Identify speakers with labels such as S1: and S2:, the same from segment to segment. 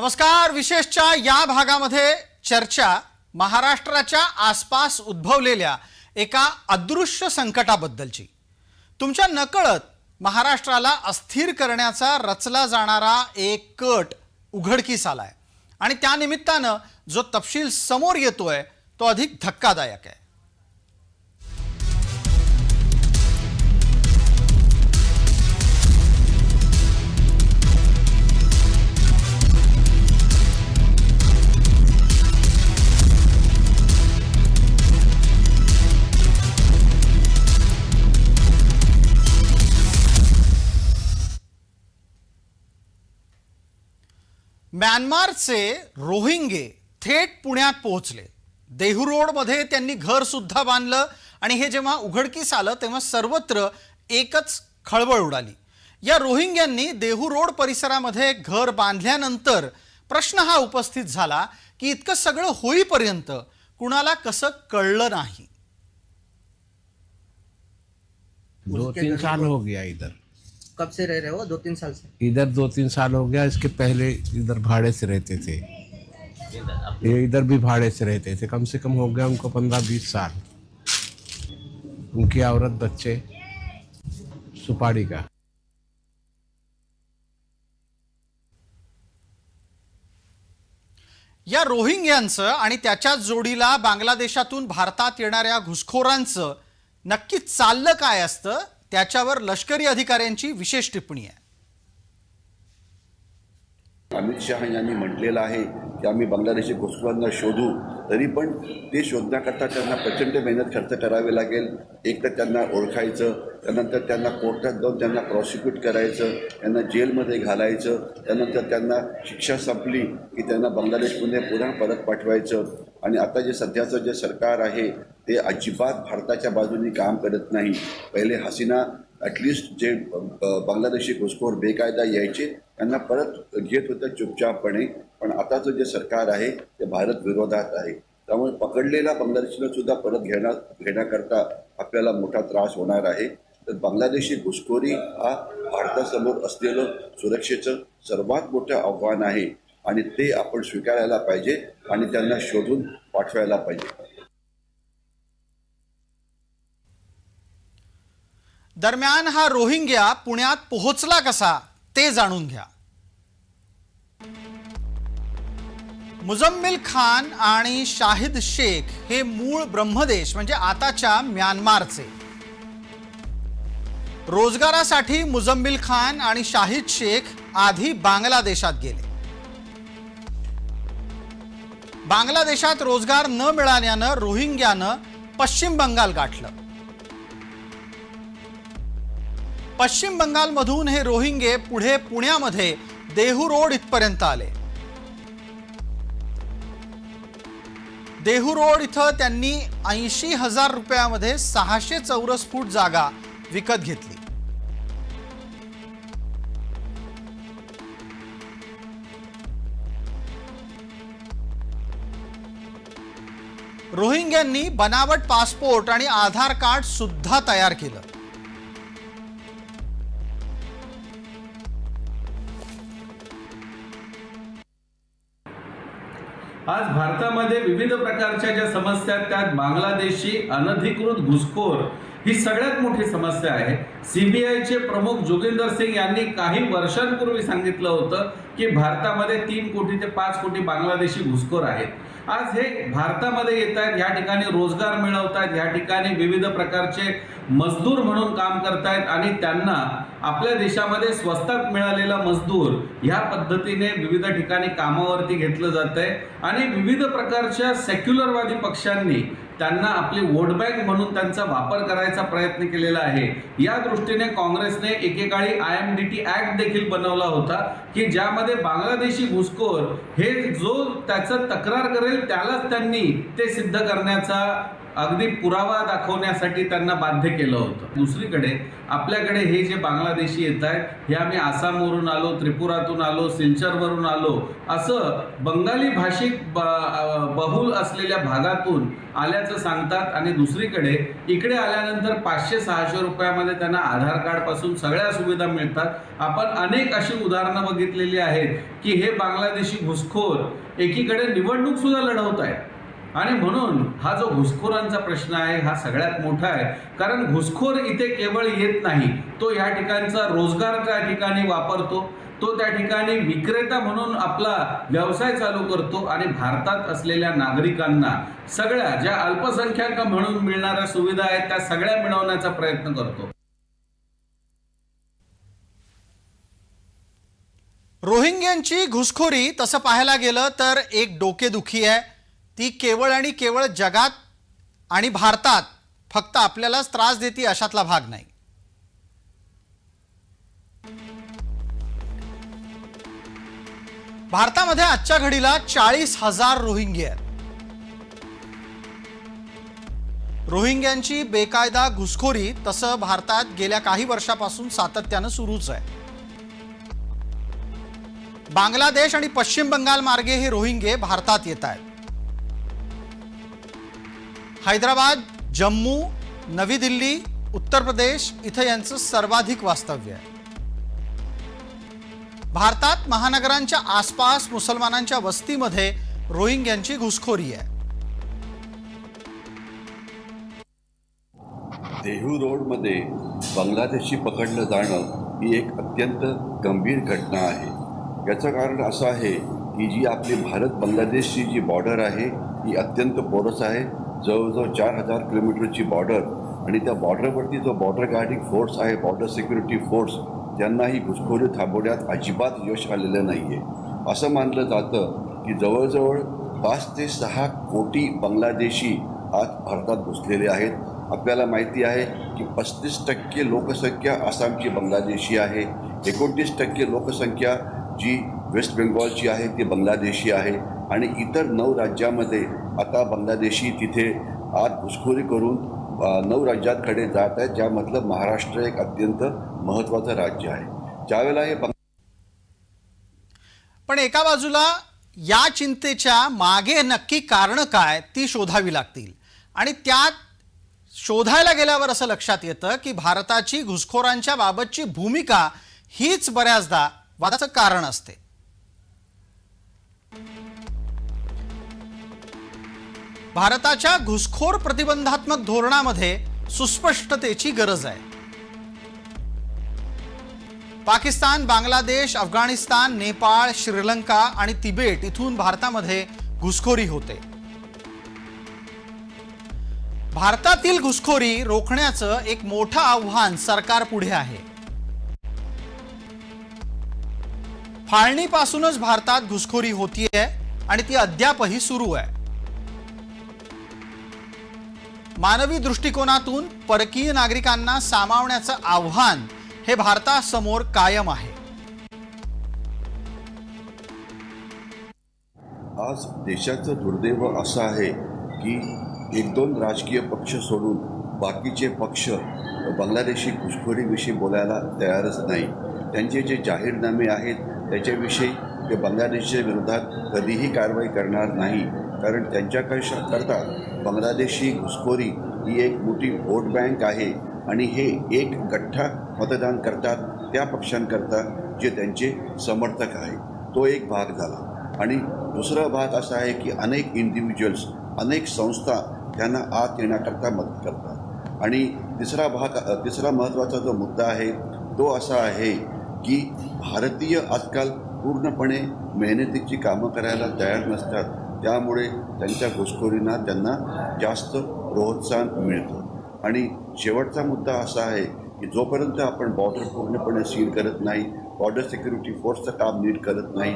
S1: नमस्कार. विशेषच्या या भागामध्ये चर्चा महाराष्ट्राच्या आसपास उद्भवलेल्या एका अदृश्य संकटाबद्दलची. तुमच्या नकळत महाराष्ट्राला अस्थिर करण्याचा रचला जाणारा एक कट उघडकीस आला आहे आणि त्यानिमित्तानं जो तपशील समोर येतोय तो अधिक धक्कादायक आहे. म्यानमारचे रोहिंगे थेट पुण्यात पोहोचले. देहू रोडमध्ये त्यांनी घर सुद्धा बांधलं आणि हे जेव्हा उघडकीस आलं तेव्हा सर्वत्र एकच खळबळ उडाली. या रोहिंग्यांनी देहू रोड परिसरामध्ये घर बांधल्यानंतर प्रश्न हा उपस्थित झाला की इतकं सगळं होईपर्यंत कुणाला कसं कळलं नाही.
S2: दो तीन साल हो गया इधर.
S3: कब से रह रहे हो? दो तीन साल से।
S2: इधर दो तीन साल हो गया इसके पहले इधर भाड़े से रहते थे। ये इधर भी भाड़े से रहते थे। कम से कम हो गया उनको पंद्रह बीस साल। उनकी औरत बच्चे सुपारी का।
S1: या रोहिंग्यांचं आणि त्याच्याच जोडीला बांगलादेशातून भारतात येणाऱ्या घुसखोरांचं नक्की चाललं काय असतं? त्याच्यावर लष्करी अधिकाऱ्यांची विशेष टिप्पणी आहे.
S4: अमित शहा यांनी म्हटलेलं आहे की आम्ही बांगलादेशी घुसखोरांना शोधू तरी पण ते शोधण्याकरता त्यांना प्रचंड मेहनत खर्च करावी लागेल. एक तर त्यांना ओळखायचं त्यानंतर त्यांना कोर्टात जाऊन त्यांना प्रॉसिक्यूट करायचं त्यांना जेलमध्ये घालायचं त्यानंतर त्यांना शिक्षा संपली की त्यांना बांगलादेशमध्ये पुन्हा परत पाठवायचं. आणि आता जे सध्याचं जे सरकार आहे ते अजिबात भारताच्या बाजूने काम करत नाही. पहिले हसीना ॲटलिस्ट जे बांगलादेशी घुसखोर बेकायदा यायचे त्यांना परत घेत होतं चुपचापपणे पण आताचं जे सरकार आहे ते भारत विरोधात आहे. त्यामुळे पकडलेला बांगलादेशीला सुद्धा परत घेण्या घेण्याकरता आपल्याला मोठा त्रास होणार आहे. तर बांगलादेशी घुसखोरी हा भारतासमोर असलेलं सुरक्षेचं सर्वात मोठं आव्हान आहे. आणि ते आपण स्वीकारायला पाहिजे आणि त्यांना शोधून पाठवायला पाहिजे.
S1: दरम्यान हा रोहिंग्या पुण्यात पोहोचला कसा ते जाणून घ्या. मुजम्मिल खान आणि शाहिद शेख हे मूळ ब्रह्मदेश म्हणजे आताच्या म्यानमारचे. रोजगारासाठी मुजम्मिल खान आणि शाहिद शेख आधी बांगलादेशात गेले. बांगलादेशात रोजगार न मिळाल्यानं रोहिंग्यानं पश्चिम बंगाल गाठलं. पश्चिम बंगालमधून हे रोहिंगे पुढे पुण्यामध्ये देहू रोड इथपर्यंत आले. देहू रोड इथं त्यांनी ऐंशी हजार रुपयामध्ये सहाशे चौरस फूट जागा विकत घेतली. रोहिंग्यांनी बनावट पासपोर्ट आणि आधार कार्ड सुद्धा तयार केलं.
S5: आज भारतामध्ये विविध प्रकारच्या ज्या समस्या आहेत त्यात बांगलादेशी अनधिकृत घुसखोर ही सगळ्यात मोठी समस्या आहे. सीबीआयचे प्रमुख जोगिंदर सिंग यांनी काही वर्षांपूर्वी सांगितलं होतं की भारतामध्ये तीन कोटी ते पाच कोटी बांगलादेशी घुसखोर आहेत. आज हे भारतामध्ये येत आहेत या ठिकाणी रोजगार मिळवत आहेत या ठिकाणी विविध प्रकारचे मजदूर म्हणून काम करतायत आणि त्यांना आपल्या देशामध्ये स्वस्तात मिळालेला मजदूर ह्या पद्धतीने विविध ठिकाणी कामावरती घेतलं जात आहे आणि विविध प्रकारच्या सेक्युलरवादी पक्षांनी त्यांना आपली वोट बँक म्हणून त्यांचा वापर करायचा प्रयत्न केलेला आहे. या दृष्टीने काँग्रेसने एकेकाळी I M D T Act देखील बनवला होता की ज्यामध्ये बांगलादेशी घुसखोर हे जो त्याचं तक्रार करेल त्यालाच त्यांनी ते सिद्ध करण्याचा अगदी पुरावा दाखवण्यासाठी त्यांना बाध्य केलं होतं. दुसरीकडे आपल्याकडे हे जे बांगलादेशी येत आहेत हे आम्ही आसामवरून आलो त्रिपुरातून आलो सिलचरवरून आलो असं बंगाली भाषिक बहुल असलेल्या भागातून आल्याचं सांगतात. आणि दुसरीकडे इकडे आल्यानंतर पाचशे सहाशे रुपयामध्ये त्यांना आधार कार्डपासून सगळ्या सुविधा मिळतात. आपण अनेक अशी उदाहरणं बघितलेली आहेत की हे बांगलादेशी घुसखोर एकीकडे निवडणूक सुद्धा लढवत आहेत. आणि म्हणून हा जो घुसखोरांचा प्रश्न आहे हा सगळ्यात मोठा आहे. कारण घुसखोर इथे केवळ येत नाही. तो या ठिकाणचा रोजगार त्या ठिकाणी वापरतो. तो त्या ठिकाणी विक्रेता म्हणून आपला व्यवसाय चालू करतो आणि भारतात असलेल्या नागरिकांना सगळ्या ज्या अल्पसंख्याक म्हणून मिळणाऱ्या सुविधा आहेत त्या सगळ्या मिळवण्याचा प्रयत्न करतो.
S1: रोहिंग्यांची घुसखोरी तसं पाहायला गेलं तर एक डोकेदुखी आहे. ती केवळ आणि केवळ जगात आणि भारतात फक्त आपल्यालाच त्रास देते अशातला भाग नाही. भारतामध्ये आजच्या घडीला चाळीस हजार रोहिंगे आहेत. रोहिंग्यांची बेकायदा घुसखोरी तसं भारतात गेल्या काही वर्षापासून सातत्यानं सुरूच आहे. बांगलादेश आणि पश्चिम बंगाल मार्गे हे रोहिंगे भारतात येत आहेत. हैदराबाद जम्मू नवी दिल्ली उत्तर प्रदेश इथं यांचं सर्वाधिक वास्तव्य आहे. भारतात महानगरांच्या आसपास मुसलमानांच्या वस्तीमध्ये रोहिंग्यांची घुसखोरी आहे.
S4: देहू रोडमध्ये बांगलादेशी पकडलं जाणं ही एक अत्यंत गंभीर घटना आहे. याचं कारण असं आहे की जी आपली भारत बांगलादेशची जी बॉर्डर आहे ही अत्यंत पोरस आहे. जवळजवळ चार हजार किलोमीटरची बॉर्डर आणि त्या बॉर्डरवरती जो बॉर्डर गार्डिंग फोर्स आहे बॉर्डर सिक्युरिटी फोर्स त्यांना ही घुसखोरी थांबवण्यात अजिबात यश आलेलं नाही आहे असं मानलं जातं की जवळजवळ पाच ते सहा कोटी बांगलादेशी आज भारतात घुसलेले आहेत. आपल्याला माहिती आहे की पस्तीस टक्के लोकसंख्या आसामची बांगलादेशी आहे. एकोणतीस टक्के लोकसंख्या जी वेस्ट बेंगॉलची आहे ती बांगलादेशी आहे. आणि इतर नऊ राज्यामध्ये आता बांगलादेशी तिथे आत घुसखोरी करून नऊ राज्यांकडे जात आहेत ज्यामधलं महाराष्ट्र एक अत्यंत महत्त्वाचं राज्य आहे. ज्यावेळेला हे
S1: पण एका बाजूला या चिंतेच्या मागे नक्की कारणं काय ती शोधावी लागतील. आणि त्यात शोधायला गेल्यावर असं लक्षात येतं की भारताची घुसखोरांच्या बाबतची भूमिका हीच बऱ्याचदा वादाचं कारण असते. भारताच्या घुसखोर प्रतिबंधात्मक धोरणामध्ये सुस्पष्टतेची गरज आहे. पाकिस्तान बांगलादेश अफगाणिस्तान नेपाळ श्रीलंका आणि तिबेट इथून भारतामध्ये घुसखोरी होते. भारतातील घुसखोरी रोखण्याचं एक मोठं आव्हान सरकार पुढे आहे. फाळणीपासूनच भारतात घुसखोरी होतीये आणि ती अद्यापही सुरू आहे. मानवी दृष्टिकोनातून परकीय नागरिकांना सामावण्याचं आव्हान हे भारतासमोर कायम आहे.
S4: आज देशाचं दुर्दैव असं आहे की एक दोन राजकीय पक्ष सोडून बाकीचे पक्ष बांगलादेशी घुसखोरीविषयी बोलायला तयारच नाही. त्यांचे जे जाहीरनामे आहेत त्याच्याविषयी ते बांगलादेशच्या विरोधात कधीही कारवाई करणार नाही. कारण त्यांच्या कशा करतात बांगलादेशी घुसखोरी ही एक मोठी वोट बँक आहे आणि हे एक गठ्ठा मतदान करतात त्या पक्षांकरता जे त्यांचे समर्थक आहे. तो एक भाग झाला. आणि दुसरा भाग असा आहे की अनेक इंडिव्हिज्युअल्स अनेक संस्था त्यांना आत येण्याकरता मदत करतात. आणि तिसरा भाग तिसरा महत्त्वाचा जो मुद्दा आहे तो असा आहे की भारतीय आजकाल पूर्णपणे मेहनतीची कामं करायला तयार नसतात. त्यामुळे त्यांच्या घुसखोरींना त्यांना जास्त प्रोत्साहन मिळतं. आणि शेवटचा मुद्दा असा आहे की जोपर्यंत आपण बॉर्डर पूर्णपणे सील करत नाही बॉर्डर सिक्युरिटी फोर्सचं काम नीट करत नाही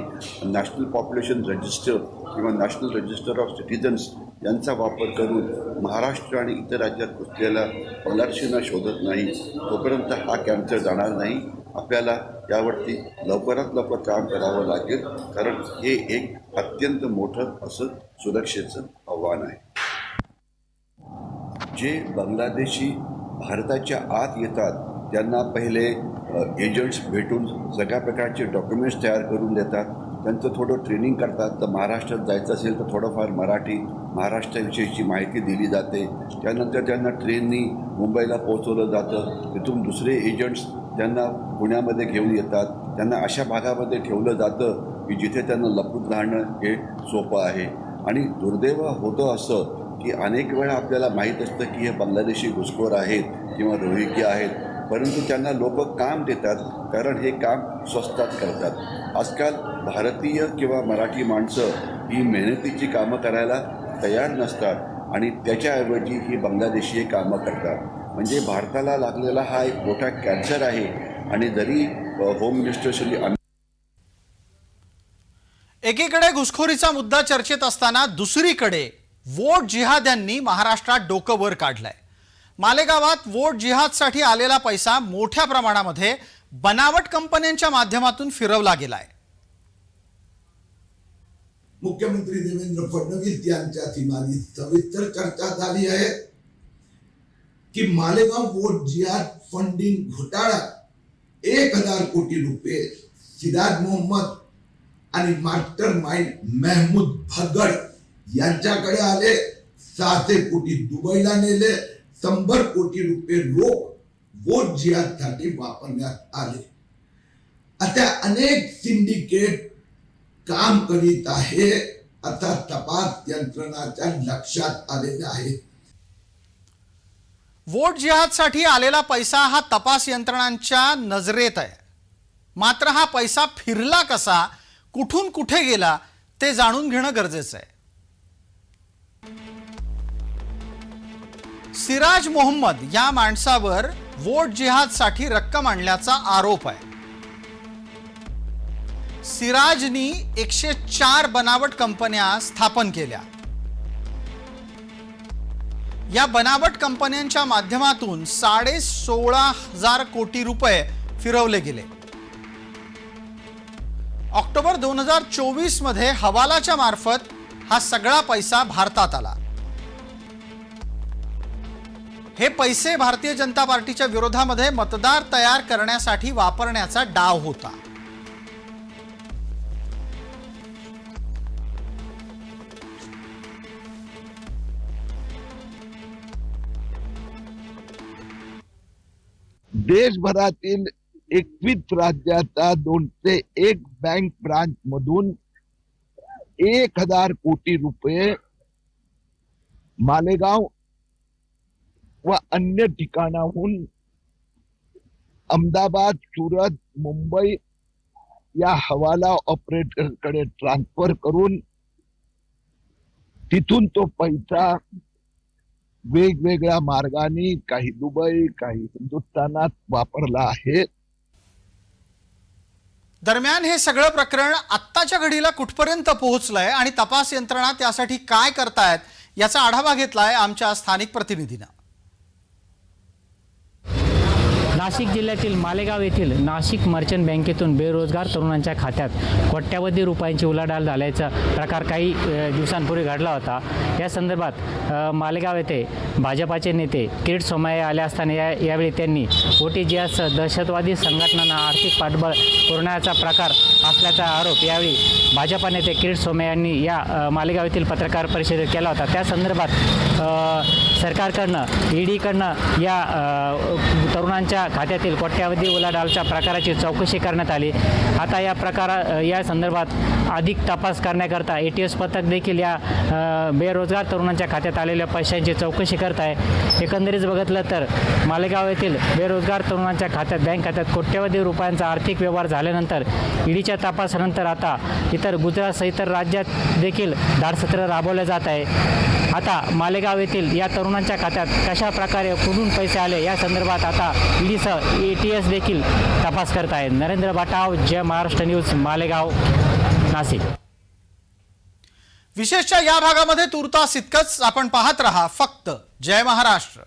S4: नॅशनल पॉप्युलेशन रजिस्टर किंवा नॅशनल रजिस्टर ऑफ सिटिझन्स यांचा वापर करून महाराष्ट्र आणि इतर राज्यात घुसलेल्या पलार्शींना शोधत नाही तोपर्यंत हा कॅन्सर जाणार नाही. आपल्याला यावरती लवकरात लवकर काम करावं लागेल. कारण हे एक अत्यंत मोठं असं सुरक्षेचं आव्हान आहे. जे बांगलादेशी भारताच्या आत येतात त्यांना पहिले एजंट्स भेटून सगळ्या प्रकारचे डॉक्युमेंट्स तयार करून देतात. त्यांचं थोडं ट्रेनिंग करतात. तर महाराष्ट्रात जायचं असेल तर थोडंफार मराठी महाराष्ट्राविषयीची माहिती दिली जाते. त्यानंतर त्यांना ट्रेननी मुंबईला पोहोचवलं जातं. तिथून दुसरे एजंट्स त्यांना पुण्यामध्ये घेऊन येतात. त्यांना अशा भागामध्ये ठेवलं जातं की जिथे त्यांना लपून राहणं हे सोपं आहे. आणि दुर्दैव होतं असं की अनेक वेळा आपल्याला माहीत असतं की हे बांगलादेशी घुसखोर आहेत किंवा रोहिकी आहेत. परंतु त्यांना लोक काम देतात कारण हे काम स्वस्तात करतात. आजकाल भारतीय किंवा मराठी माणसं ही मेहनतीची कामं करायला तयार नसतात आणि त्याच्याऐवजी ही बांगलादेशी कामं करतात. म्हणजे भारताला लागलेला हा एक मोठा कॅन्सर आहे. आणि जरी होम मिनिस्टर श्री अमित
S1: एकीकडे घुसखोरीचा मुद्दा चर्चेत असताना दुसरीकडे वोट जिहाद्यांनी महाराष्ट्रात डोकं वर काढलंय. मालेगावात वोट जिहादसाठी आलेला पैसा मोठ्या प्रमाणामध्ये बनावट कंपन्यांच्या माध्यमातून फिरवला गेलाय.
S6: मुख्यमंत्री देवेंद्र फडणवीस यांच्या ठिकाणी सविस्तर चर्चा झाली आहे की मालेगाव वोट जिहाद फंडिंग घोटाळा एक हजार कोटी रुपये सिद्धार्थ मोहम्मद आणि मास्टर माइंड मेहमूद भगड यांच्याकडे आले. सहाशे कोटी दुबईला नेले. शंभर कोटी रुपये रोख वोट जिहादसाठी वापरण्यात आले. अशा अनेक सिंडिकेट काम करीत आहे. असा तपास यंत्रणाच्या लक्षात आलेला आहे
S1: वोट जिहादसाठी आलेला पैसा हा तपास यंत्रणांच्या नजरेत आहे. मात्र हा पैसा फिरला कसा? कुठून कुठे गेला ते जाणून घेणं गरजेचं आहे. सिराज मोहम्मद या माणसावर वोट जिहादसाठी रक्कम आणल्याचा आरोप आहे. सिराजनी एकशे चार बनावट कंपन्या स्थापन केल्या. या बनावट कंपन्यांच्या माध्यमातून साडे सोळा हजार कोटी रुपये फिरवले गेले. ऑक्टोबर दोन हजार चोवीसमध्ये हवालाच्या मार्फत हा सगळा पैसा भारतात आला. हे पैसे भारतीय जनता पार्टीच्या विरोधामध्ये मतदार तयार करण्यासाठी वापरण्याचा डाव होता.
S7: देशभरातील एकवीस राज्याचा दोनशे एक बँक ब्रांच मधून एक हजार कोटी रुपये मालेगाव व अन्य ठिकाणाहून अहमदाबाद सुरत मुंबई या हवाला ऑपरेटरकडे ट्रान्सफर करून तिथून तो पैसा वेगवेगळ्या मार्गाने काही दुबई काही हिंदुस्थानात वापरला आहे.
S1: दरम्यान हे सगळं प्रकरण आत्ताच्या घडीला कुठपर्यंत पोहोचलंय आणि तपास यंत्रणा त्यासाठी काय करतायत याचा आढावा घेतलाय आमच्या स्थानिक प्रतिनिधीनं.
S8: नाशिक जिल्ह्यातील मालेगाव येथील नाशिक मर्चंट बँकेतून बेरोजगार तरुणांच्या खात्यात कोट्यावधी रुपयांची उलाढाल झाल्याचा प्रकार काही दिवसांपूर्वी घडला होता. या संदर्भात मालेगाव येथे भाजपाचे नेते किरीट सोमाये आले असताना या यावेळी त्यांनी ओ टी जी एस दहशतवादी संघटनांना आर्थिक पाठबळ पुरवण्याचा प्रकार असल्याचा आरोप यावेळी भाजपा नेते किरीट सोमय यांनी या मालेगाव येथील पत्रकार परिषदेत केला होता. त्या संदर्भात सरकारकडनं ईडीकडनं या तरुणांच्या खात्यातील कोट्यावधी उलाढालच्या प्रकाराची चौकशी करण्यात आली. आता या प्रकारा या संदर्भात अधिक तपास करण्याकरता ए टी एस पथक देखील या बेरोजगार तरुणांच्या खात्यात आलेल्या पैशांची चौकशी करत आहे. एकंदरीत बघितलं तर मालेगाव येथील बेरोजगार तरुणांच्या खात्यात बँक खात्यात कोट्यवधी रुपयांचा आर्थिक व्यवहार झाल्यानंतर ईडीच्या तपासानंतर आता इतर गुजरातसह इतर राज्यात देखील धाडसत्र राबवलं जात आहे. आता मालेगाव येथील या तरुणांच्या खात्यात कशा प्रकारे कुठून पैसे आले? या संदर्भात आता ईडीसह ए टी एस देखील तपास करत आहे नरेंद्र बाटाव जय महाराष्ट्र न्यूज मालेगाव नाशिक.
S1: विशेषच्या या भागामध्ये तुर्तास इतकंच आपण पाहत रहा. फक्त जय महाराष्ट्र.